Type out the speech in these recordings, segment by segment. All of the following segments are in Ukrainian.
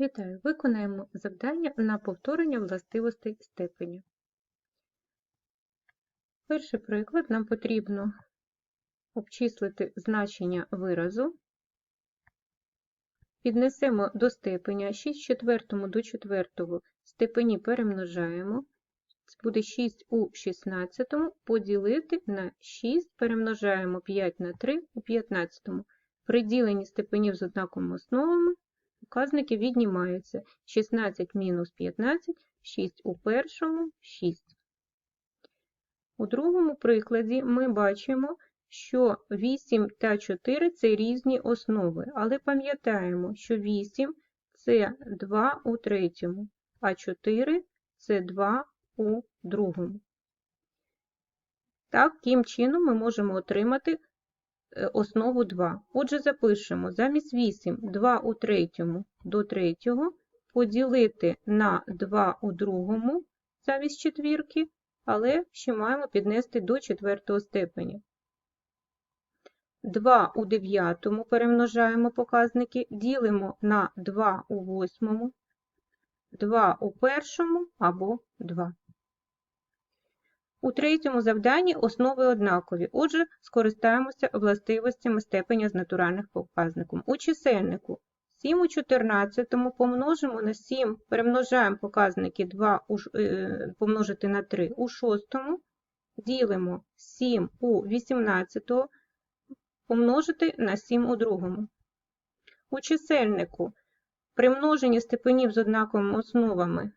Вітаю! Виконаємо завдання на повторення властивостей степені. Перший приклад нам потрібно обчислити значення виразу. Піднесемо до степеня 6 четвертому до четвертого степені перемножаємо. Це буде 6 у 16 поділити на 6, перемножаємо 5 на 3 у 15. При діленні степенів з однаковими основами Показники віднімаються. 16 мінус 15, 6 у першому, 6. У другому прикладі ми бачимо, що 8 та 4 це різні основи, але пам'ятаємо, що 8 це 2 у третьому, а 4 це 2 у другому. Таким чином ми можемо отримати основу 2. Отже, запишемо замість 8 2 у третьому до третього поділити на 2 у другому замість четвірки, але ще маємо піднести до четвертого степеня. 2 у дев'ятому перемножаємо показники, ділимо на 2 у восьмому, 2 у першому або 2. У третьому завданні основи однакові, отже, скористаємося властивостями степеня з натуральних показником. У чисельнику 7 у 14 помножимо на 7, перемножаємо показники 2 е, помножити на 3 у 6, ділимо 7 у 18 помножити на 7 у другому. У чисельнику при множенні степенів з однаковими основами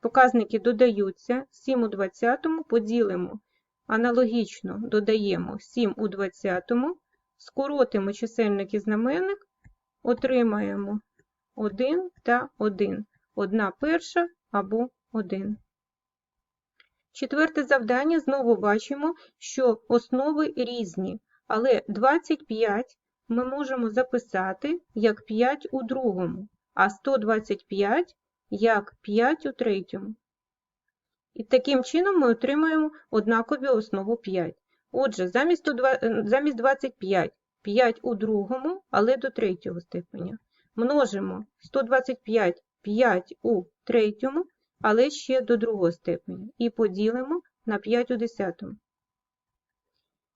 Показники додаються 7 у 20 поділимо, аналогічно додаємо 7 у 20, скоротимо чисельник і знаменник, отримаємо 1 та 1, одна перша або 1. Четверте завдання. Знову бачимо, що основи різні, але 25 ми можемо записати як 5 у другому, а 125 як 5 у третьому. І таким чином ми отримаємо однакові основу 5. Отже, замість 25 5 у другому, але до третього степеня. Множимо 125 5 у третьому, але ще до другого степеня. І поділимо на 5 у десятому.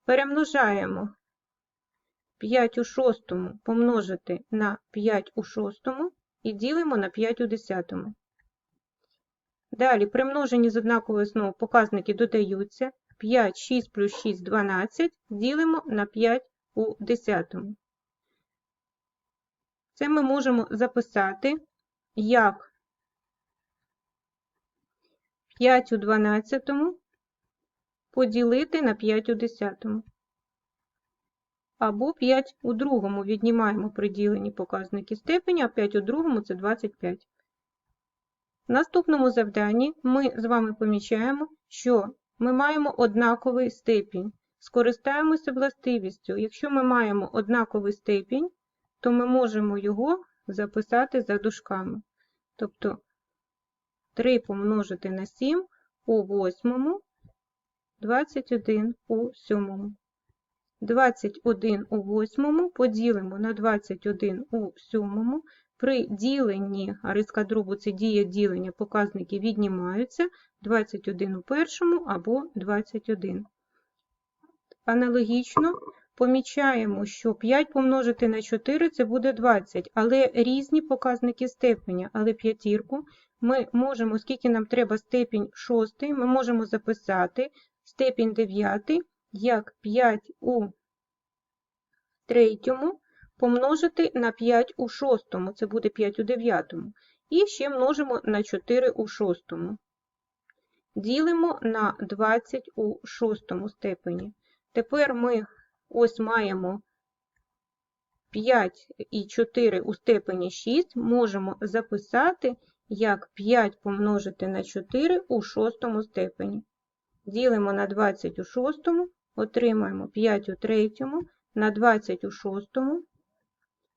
Перемножаємо 5 у шостому помножити на 5 у шостому і ділимо на 5 у десятому. Далі, при множенні з однакової основи показники додаються. 5, 6 плюс 6 12, ділимо на 5 у десятому. Це ми можемо записати як 5 у 12 поділити на 5 у десятому або 5 у другому віднімаємо приділені показники степені, а 5 у другому це 25. В наступному завданні ми з вами помічаємо, що ми маємо однаковий степінь. Скористаємося властивістю. Якщо ми маємо однаковий степінь, то ми можемо його записати за дужками. Тобто 3 помножити на 7 у восьмому, 21 у сьомому. 21 у восьмому поділимо на 21 у сьомому. При діленні, риска дробу це дія ділення, показники віднімаються 21 у першому або 21. Аналогічно помічаємо, що 5 помножити на 4 це буде 20, але різні показники степеня, але п'ятірку ми можемо, скільки нам треба степінь 6, ми можемо записати степінь 9 як 5 у третьому помножити на 5 у шостому, це буде 5 у дев'ятому. І ще множимо на 4 у шостому. Ділимо на 20 у шостому степені. Тепер ми ось маємо 5 і 4 у степені 6, можемо записати як 5 помножити на 4 у шостому степені. Ділимо на 20 у шостому, отримаємо 5 у третьому на 20 у шостому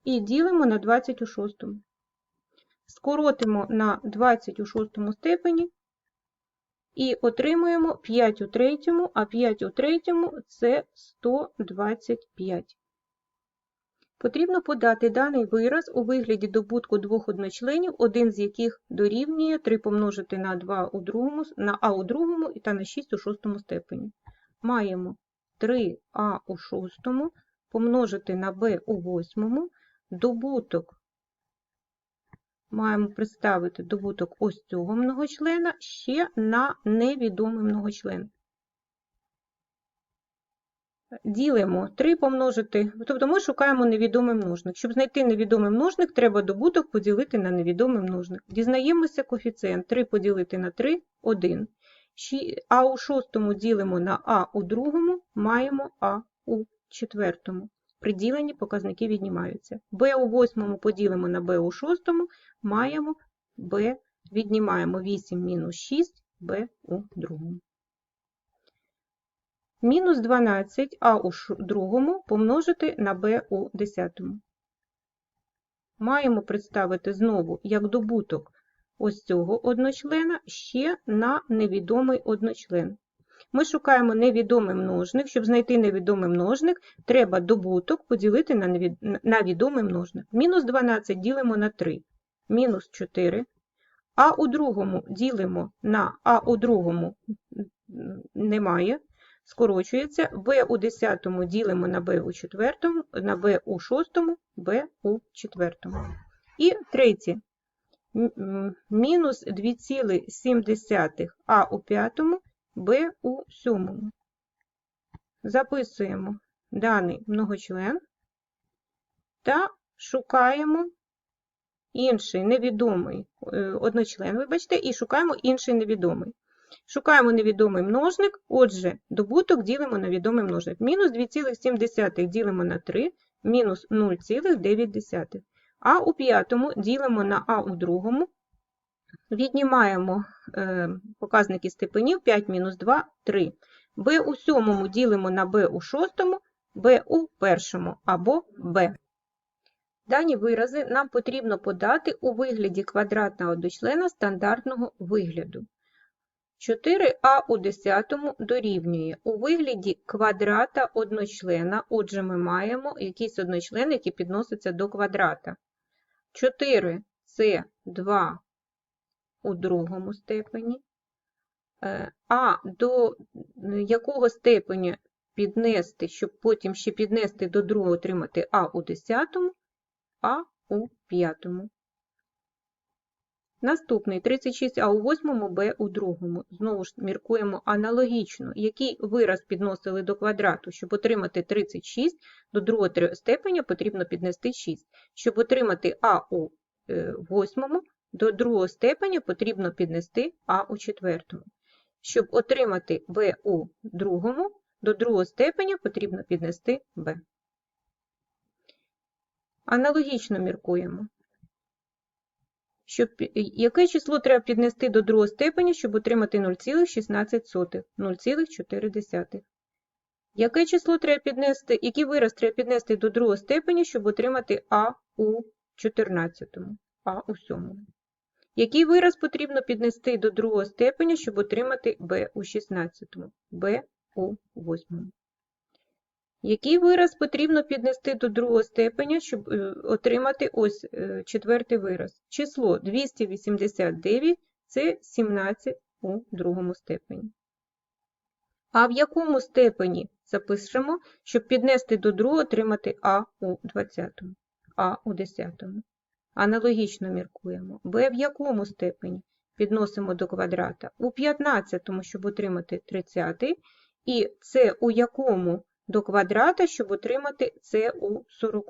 і ділимо на 20 у шостому. Скоротимо на 20 у шостому степені і отримуємо 5 у третьому, а 5 у третьому це 125. Потрібно подати даний вираз у вигляді добутку двох одночленів, один з яких дорівнює 3 помножити на 2 у другому, на а у другому та на 6 у шостому степені. Маємо 3а у шостому помножити на b у восьмому, добуток маємо представити добуток ось цього многочлена ще на невідомий многочлен. Ділимо 3 помножити, тобто ми шукаємо невідомий множник. Щоб знайти невідомий множник, треба добуток поділити на невідомий множник. Дізнаємося коефіцієнт 3 поділити на 3 – 1. А у шостому ділимо на А у другому, маємо А у четвертому. При показники віднімаються. Б у восьмому поділимо на Б у шостому, маємо Б, віднімаємо 8 мінус 6, Б у другому. Мінус 12 А у другому помножити на Б у десятому. Маємо представити знову як добуток ось цього одночлена ще на невідомий одночлен. Ми шукаємо невідомий множник. Щоб знайти невідомий множник, треба добуток поділити на, відомий множник. Мінус 12 ділимо на 3, мінус 4. А у другому ділимо на А у другому немає, скорочується. Б у десятому ділимо на Б у четвертому, на Б у шостому, Б у четвертому. І третє. Мінус 2,7 А у п'ятому Б у сьомому. Записуємо даний многочлен та шукаємо інший невідомий е, одночлен, вибачте, і шукаємо інший невідомий. Шукаємо невідомий множник, отже, добуток ділимо на відомий множник. Мінус 2,7 ділимо на 3, мінус 0,9. А у п'ятому ділимо на А у другому, Віднімаємо е, показники степенів 5 мінус 2 3. b у сьомому ділимо на b у шостому, b у першому або b. Дані вирази нам потрібно подати у вигляді квадратного дочлена стандартного вигляду. 4а у десятому дорівнює у вигляді квадрата одночлена, отже, ми маємо якийсь одночлен, який підноситься до квадрата. 4 це 2 у другому степені, е, а до якого степеня піднести, щоб потім ще піднести до другого отримати А у десятому, А у п'ятому. Наступний 36А у восьмому, Б у другому. Знову ж міркуємо аналогічно, який вираз підносили до квадрату, щоб отримати 36, до другого степеня потрібно піднести 6. Щоб отримати А у е, восьмому, до другого степеня потрібно піднести А у четвертому. Щоб отримати Б у другому, до другого степеня потрібно піднести Б. Аналогічно міркуємо. Щоб, Яке число треба піднести до другого степеня, щоб отримати 0,16, 0,4. Яке число треба піднести, який вираз треба піднести до другого степеня, щоб отримати А у 14, А у 7? Який вираз потрібно піднести до другого степеня, щоб отримати b у 16, b у 8. Який вираз потрібно піднести до другого степеня, щоб е, отримати ось е, четвертий вираз? Число 289 це 17 у другому степені. А в якому степені запишемо, щоб піднести до другого отримати А у 20, А у 10. Аналогічно міркуємо. b в якому степені підносимо до квадрата? У 15, щоб отримати 30, і це у якому до квадрата, щоб отримати це у 40,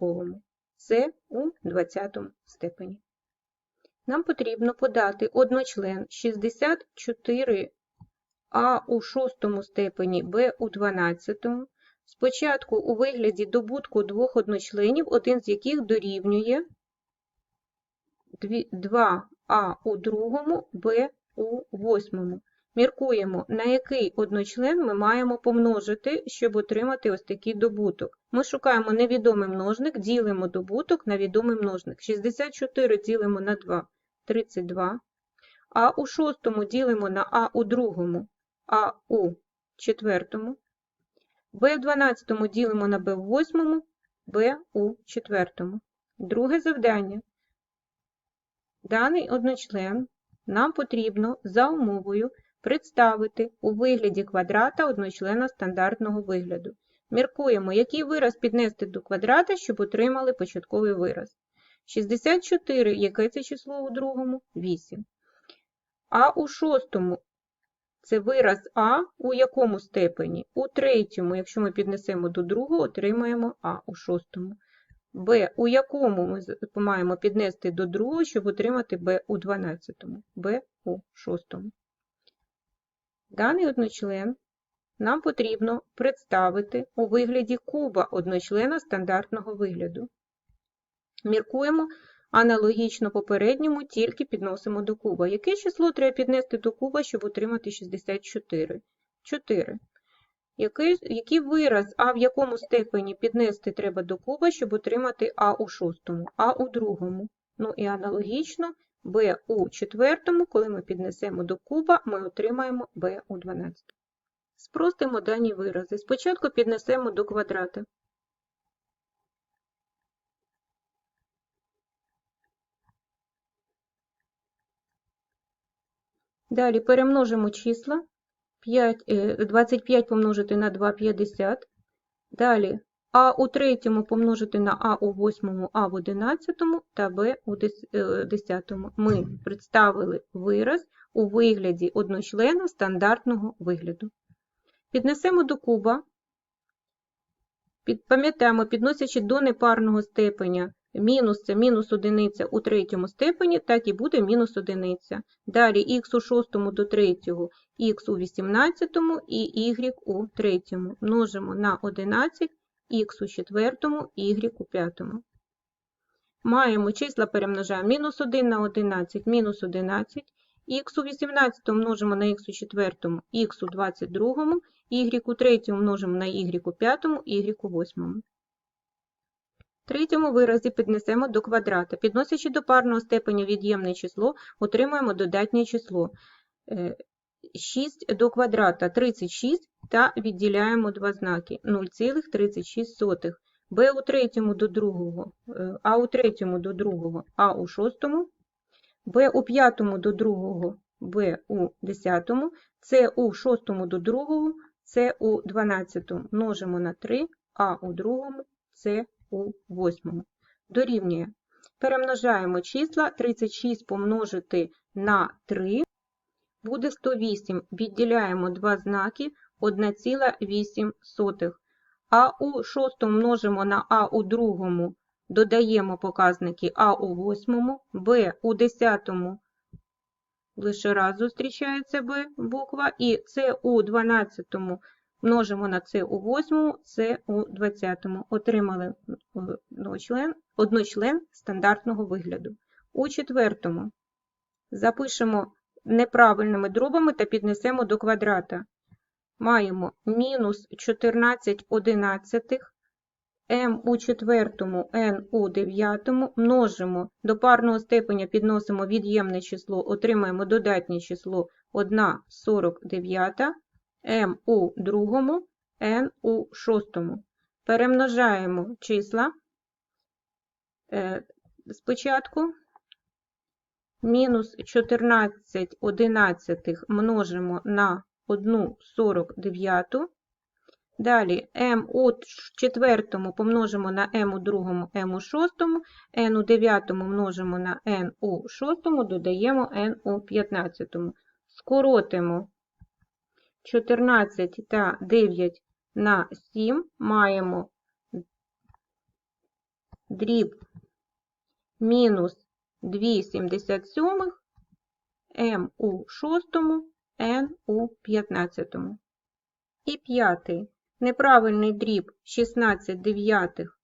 це у 20 степені. Нам потрібно подати одночлен 64 а у 6 степені, Б у 12. Спочатку у вигляді добутку двох одночленів, один з яких дорівнює 2а у другому, Б у восьмому. Міркуємо, на який одночлен ми маємо помножити, щоб отримати ось такий добуток. Ми шукаємо невідомий множник, ділимо добуток на відомий множник. 64 ділимо на 2 32. А у шостому ділимо на А у другому, А у четвертому. Б в 12 ділимо на Б в восьмому, b у четвертому. Друге завдання. Даний одночлен нам потрібно за умовою представити у вигляді квадрата одночлена стандартного вигляду. Міркуємо, який вираз піднести до квадрата, щоб отримали початковий вираз. 64, яке це число у другому? 8. А у шостому це вираз А у якому степені? У третьому, якщо ми піднесемо до другого, отримаємо А у шостому. Б, у якому ми маємо піднести до другого, щоб отримати Б у 12, Б у 6. Даний одночлен нам потрібно представити у вигляді куба одночлена стандартного вигляду. Міркуємо аналогічно попередньому, тільки підносимо до куба. Яке число треба піднести до куба, щоб отримати 64? 4. Який, який вираз, а в якому степені піднести треба до куба, щоб отримати А у шостому, А у другому. Ну і аналогічно Б у четвертому, коли ми піднесемо до куба, ми отримаємо Б у 12. Спростимо дані вирази. Спочатку піднесемо до квадрата. Далі перемножимо числа. 5, е, 25 помножити на 2 – 50. Далі А у третьому помножити на А у восьмому, А в одинадцятому та Б у е, десятому. Ми представили вираз у вигляді одночлена стандартного вигляду. Піднесемо до куба. Пам'ятаємо, підносячи до непарного степеня мінус це мінус одиниця у третьому степені, так і буде мінус одиниця. Далі х у шостому до третього, х у вісімнадцятому і y у третьому. Множимо на 11, х у четвертому, y у п'ятому. Маємо числа перемножаємо мінус 1 на 11, мінус 11, х у 18 множимо на х у 4, х у 22, y у 3 множимо на y у 5, y у 8 третьому виразі піднесемо до квадрата. Підносячи до парного степеня від'ємне число, отримаємо додатнє число. Е, 6 до квадрата 36 та відділяємо два знаки 0,36. b у третьому до другого, е, а у третьому до другого, а у шостому, b у п'ятому до другого, b у десятому, c у шостому до другого, c у дванадцятому множимо на 3, а у другому, c у восьмому. Дорівнює. Перемножаємо числа 36 помножити на 3 буде 108. Відділяємо два знаки 1,8. А у шостому множимо на А у другому, додаємо показники А у восьмому, Б у десятому, лише раз зустрічається Б буква, і С у дванадцятому множимо на С у восьмому, С у двадцятому. Отримали е, одночлен, одночлен стандартного вигляду. У четвертому запишемо неправильними дробами та піднесемо до квадрата. Маємо мінус 14 одинадцятих, m у четвертому, n у дев'ятому, множимо до парного степеня, підносимо від'ємне число, отримаємо додатнє число 1,49, m у другому, n у шостому. Перемножаємо числа е, спочатку. Мінус 14 одинадцятих множимо на 1,49. Далі m у четвертому помножимо на m у другому, m у шостому, n у дев'ятому множимо на n у шостому, додаємо n у п'ятнадцятому. Скоротимо 14 та 9 на 7, маємо дріб мінус 2,77, m у шостому, n у п'ятнадцятому. І п'ятий. Неправильний дріб 16 дев'ятих,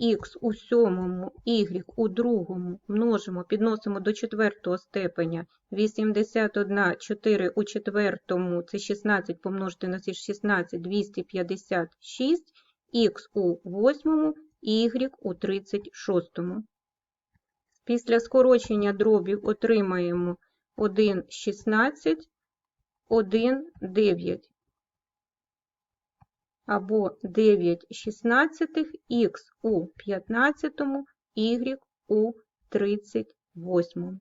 х у сьомому, y у другому множимо, підносимо до четвертого степеня 81, 4 у четвертому, це 16 помножити на ці 16, 256, х у восьмому, y у 36. Після скорочення дробів отримаємо 1,16, 1,9. Або 9 шістнадцятих, х у 15, y у 38.